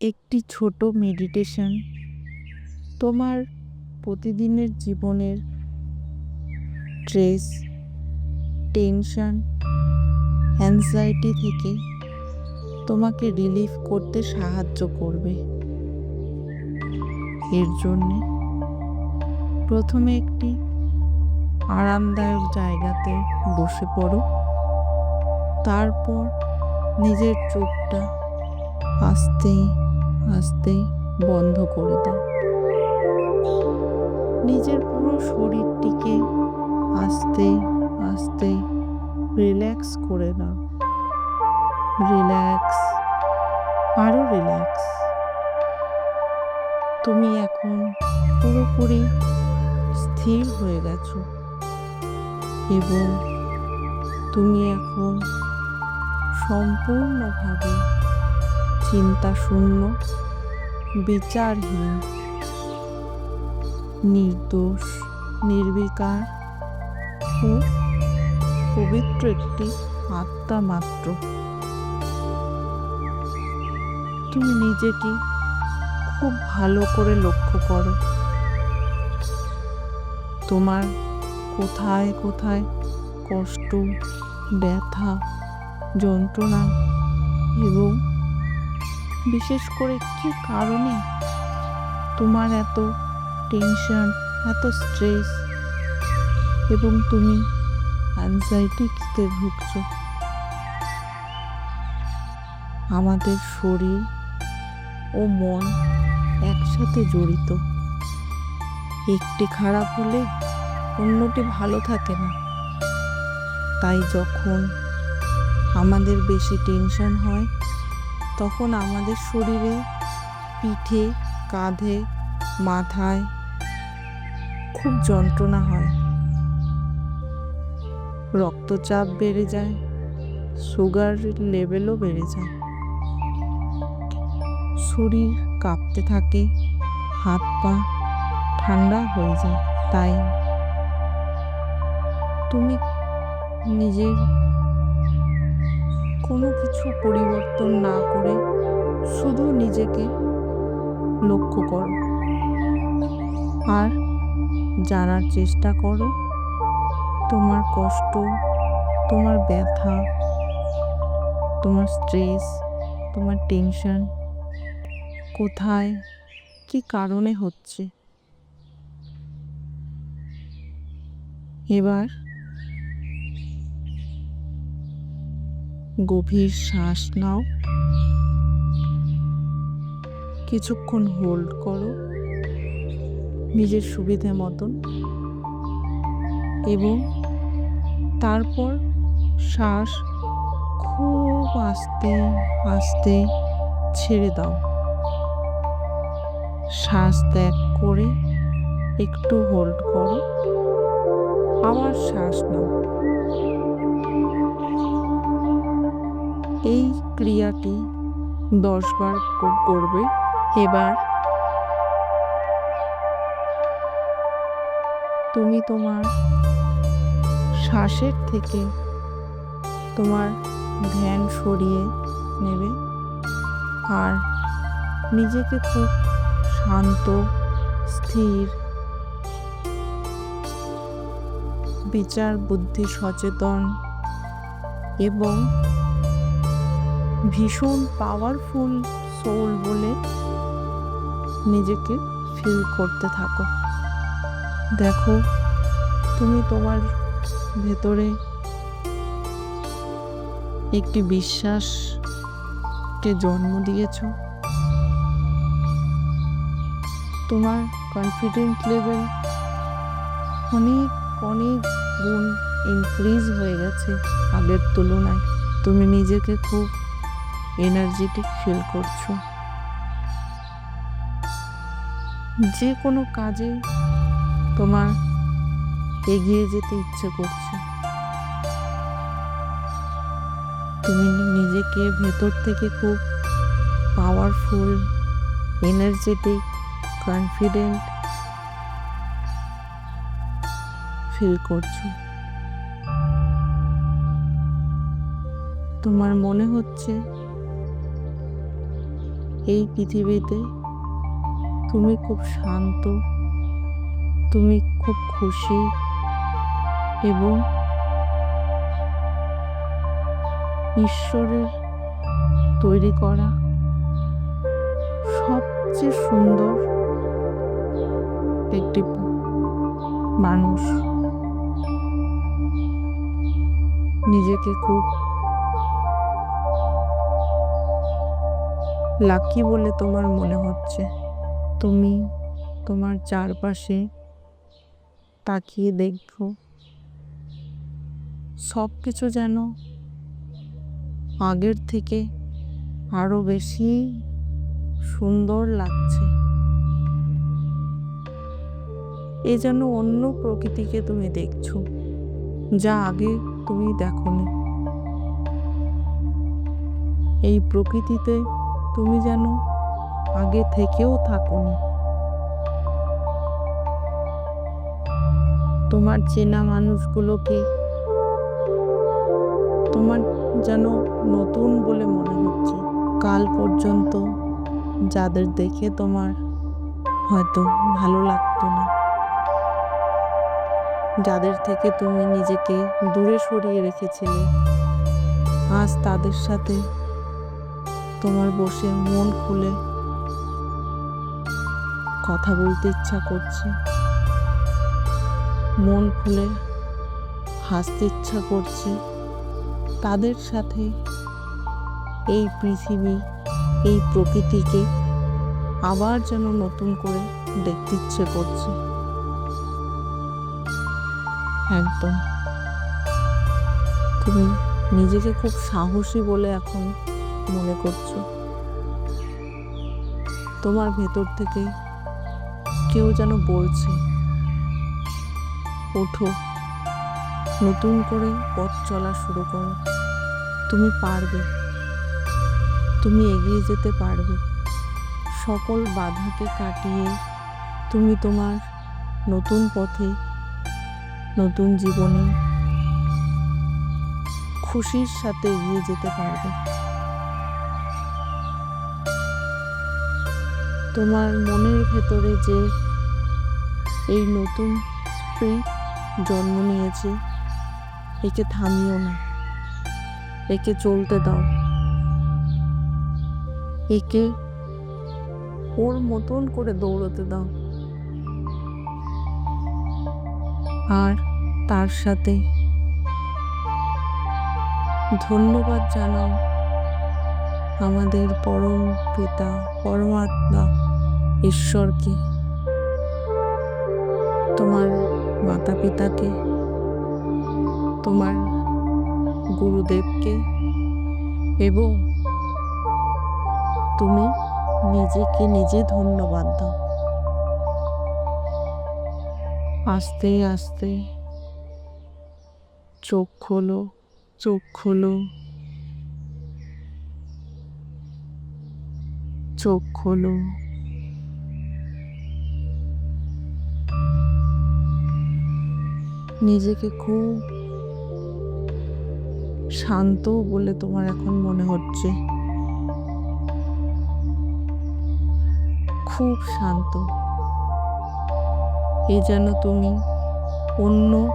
একটি ছোট মেডিটেশন তোমার প্রতিদিনের জীবনের স্ট্রেস টেনশন অ্যাংজাইটি থেকে তোমাকে রিলিফ করতে সাহায্য করবে। এর জন্যে প্রথমে একটি আরামদায়ক জায়গাতে বসে পড়ো। তারপর নিজের চোখটা আস্তে আস্তে বন্ধ করে দাও। নিজের পুরো শরীরটিকে আস্তে আস্তে রিল্যাক্স করে দাও রিল্যাক্স আরও রিল্যাক্স তুমি এখন পুরোপুরি স্থির হয়ে গেছো এবং তুমি এখন সম্পূর্ণভাবে চিন্তা শূন্য বিচারহীন, নির্দোষ, নির্বিকার ও পবিত্র একটি আত্মা মাত্র। তুমি নিজেকে খুব ভালো করে লক্ষ্য করো। তোমার কোথায় কোথায় কষ্ট, ব্যথা, যন্ত্রণা এবং বিশেষ করে কী কারণে? তোমার এত টেনশন, এত স্ট্রেস এবং তুমি অ্যাংজাইটিতে ভুগছ? আমাদের শরীর ও মন একসাথে জড়িত। একটি খারাপ হলে অন্যটি ভালো থাকে না। তাই যখন আমাদের বেশি টেনশন হয় তখন আমাদের শরীরে পিঠে, কাঁধে, মাথায় খুব যন্ত্রণা হয়। রক্তচাপ বেড়ে যায় সুগার লেভেলও বেড়ে যায়। শরীর কাঁপতে থাকে, হাত পা ঠান্ডা হয়ে যায়। তাই তুমি নিজের কোনো কিছু পরিবর্তন না করে শুধু নিজেকে লক্ষ্য করো। আর জানার চেষ্টা করো, তোমার কষ্ট, তোমার ব্যথা, তোমার স্ট্রেস তোমার টেনশন কোথায়, কি কারণে হচ্ছে? এবার গভীর শ্বাস নাও। কিছুক্ষণ হোল্ড করো। নিজের সুবিধে মতন। এবং তারপর শ্বাস খুব আস্তে আস্তে ছেড়ে দাও। শ্বাস ত্যাগ করে একটু হোল্ড করো। আবার শ্বাস নাও। এই ক্রিয়াটি দশবার করবে। এবার তুমি তোমার শ্বাসের থেকে তোমার ধ্যান সরিয়ে নেবে আর নিজেকে খুব শান্ত, স্থির, বিচার বুদ্ধি সচেতন এবং ভীষণ পাওয়ারফুল সোল বলে নিজেকে ফিল করতে থাকো। দেখো, তুমি তোমার ভেতরে একটি বিশ্বাসকে জন্ম দিয়েছ। তোমার কনফিডেন্ট লেভেল অনেক অনেক গুণ ইনক্রিজ হয়ে গেছে আগের তুলনায়। তুমি নিজেকে খুব এনার্জেটিক ফিল করছ। যে কোনো কাজে তোমার এগিয়ে যেতে ইচ্ছে করছে। তুমি নিজেকে ভেতর থেকে খুব পাওয়ারফুল এনার্জেটিক কনফিডেন্ট ফিল করছ। তোমার মনে হচ্ছে এই পৃথিবীতে তুমি খুব শান্ত, তুমি খুব খুশি এবং ঈশ্বরের তৈরি করা সবচেয়ে সুন্দর একটি মানুষ। নিজেকে খুব লাকি বলে তোমার মনে হচ্ছে? তুমি তোমার চারপাশে তাকিয়ে দেখো। সব কিছু যেন আগের থেকে আরও বেশি সুন্দর লাগছে। এ যেন অন্য প্রকৃতিকে তুমি দেখছ, যা আগে তুমি দেখোনি। এই প্রকৃতিতে তুমি যেন আগে থেকেও থাকোনি। তোমার চেনা মানুষগুলোকে তোমার যেন নতুন বলে মনে হচ্ছে। কাল পর্যন্ত যাদের দেখে তোমার হয়তো ভালো লাগতো না। যাদের থেকে তুমি নিজেকে দূরে সরিয়ে রেখেছিলে, আজ তাদের সাথে তোমার বসে মন খুলে কথা বলতে ইচ্ছা করছে। মন খুলে হাসতে ইচ্ছা করছে। তাদের সাথে এই পৃথিবী, এই প্রকৃতিকে আবার যেন নতুন করে দেখতে ইচ্ছে করছে। একদম। তুমি নিজেকে খুব সাহসী বলে এখন মনে করছ? তোমার ভেতর থেকে কেউ যেন বলছে, ওঠো, নতুন করে পথ চলা শুরু করো। তুমি পারবে। তুমি এগিয়ে যেতে পারবে। সকল বাধাকে কাটিয়ে তুমি তোমার নতুন পথে, নতুন জীবনে খুশির সাথে এগিয়ে যেতে পারবে। তোমার মনের ভেতরে যে এই নতুন স্ত্রী জন্ম নিয়েছে, একে থামিও না, একে চলতে দাও। একে ওর মতন করে দৌড়তে দাও। আর তার সাথে ধন্যবাদ জানাও আমাদের পরম পিতা, পরমাত্মা। ঈশ্বরকে, তোমার মাতা পিতাকে তোমার গুরুদেবকে এবং তুমি নিজেকে নিজে ধন্যবাদ দাও। আস্তে আস্তে চোখ খোলো চোখ খোলো। চোখ খোলো। নিজেকে খুব শান্ত বলে তোমার এখন মনে হচ্ছে। খুব শান্ত। এ যেন তুমি অন্য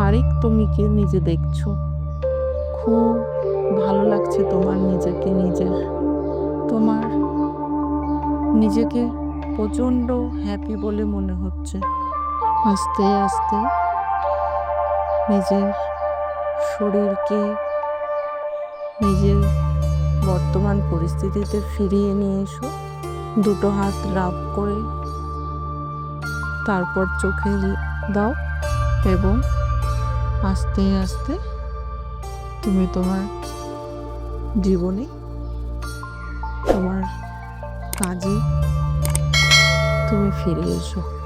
আরেক তুমিকে নিজে দেখছ। খুব ভালো লাগছে তোমার নিজেকে নিজের তোমার নিজেকে প্রচণ্ড হ্যাপি বলে মনে হচ্ছে। আস্তে আস্তে নিজের শরীরকে নিজের বর্তমান পরিস্থিতিতে ফিরিয়ে নিয়ে এসো। দুটো হাত রাব করে তারপর চোখে দাও এবং আস্তে আস্তে তুমি তোমার জীবনে তোমার কাজে তুমি ফিরে এসো।